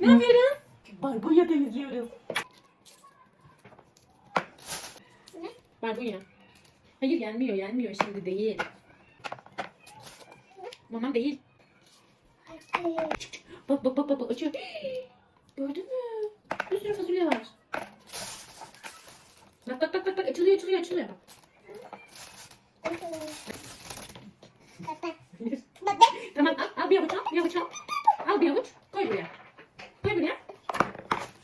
Ne yapıyoruz? Barbunya temizliyoruz. Barbunya. Hayır yenmiyor yenmiyor şimdi değil. Mamam değil. Bak bak bak bak bak açıyor. Gördün mü? Bir sürü fasulye var. Bak bak bak bak bak açılıyor açılıyor açılıyor. tamam al, al bir avuç al bir avuç al. Al bir avuç koy buraya. Koy buraya.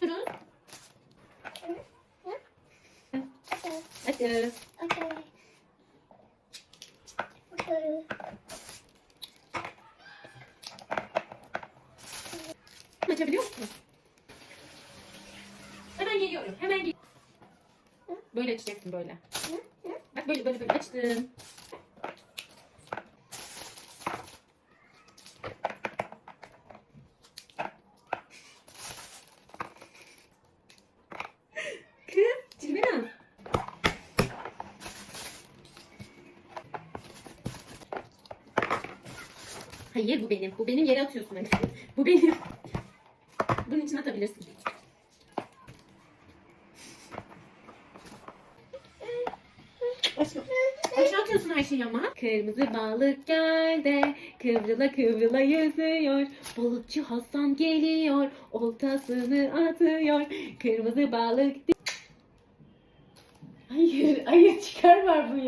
Durun. Hadi. Açabiliyor musun? Hemen geliyorum. Hemen gel. Böyle açacaksın böyle. Bak böyle böyle böyle açtım. Hayır bu benim. Bu benim yere atıyorsun hani. Bu benim. Bunun için atabilirsin. Aşağı, aşağı atıyorsun her şeyi ama. Kırmızı balık gölde kıvrıla kıvrıla yüzüyor. Balıkçı Hasan geliyor, oltasını atıyor. Kırmızı balık. Hayır, hayır çıkar var bu